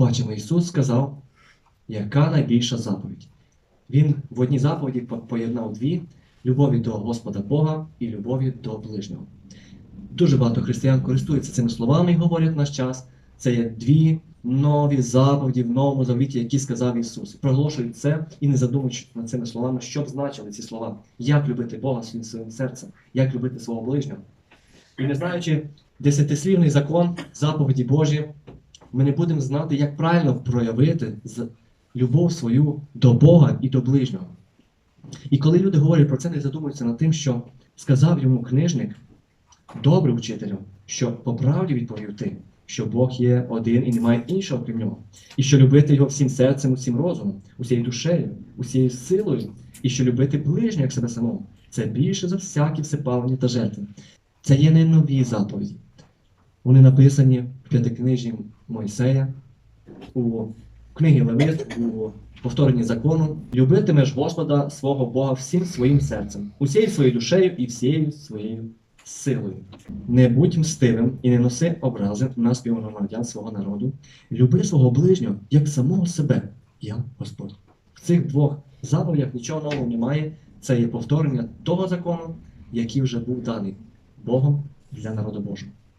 бачимо, Ісус сказав, яка найбільша заповідь. Він в одній заповіді поєднав дві любові до Господа Бога і любові до ближнього. Дуже багато християн користуються цими словами і говорять в наш час. Це є дві нові заповіді в новому завіті, які сказав Ісус. Проголошують це і не задумуючись над цими словами, що б значили ці слова, як любити Бога своїм своїм серцем, як любити свого ближнього. І не знаючи десятислівний закон, заповіді Божі, ми не будемо знати, як правильно проявити любов свою до Бога і до ближнього. І коли люди говорять про це, не задумуються над тим, що сказав йому книжник, добре учителю, що по правді відповів ти, що Бог є один і немає іншого крім нього, і що любити його всім серцем, усім розумом, усією душею, усією силою, і що любити ближнього як себе самого. Це більше за всякі всепалення та жертви. Це є не нові заповіді. Вони написані п'ятикнижі Мойсея, у книгі Левит, у повторенні закону. Любитимеш Господа свого Бога всім своїм серцем, усією своєю душею і всією своєю силою. Не будь мстивим і не носи образи на співгромадян свого народу. Люби свого ближнього як самого себе. Я Господь. В цих двох заповідях нічого нового немає. Це є повторення того закону, який вже був даний Богом для народу Божого.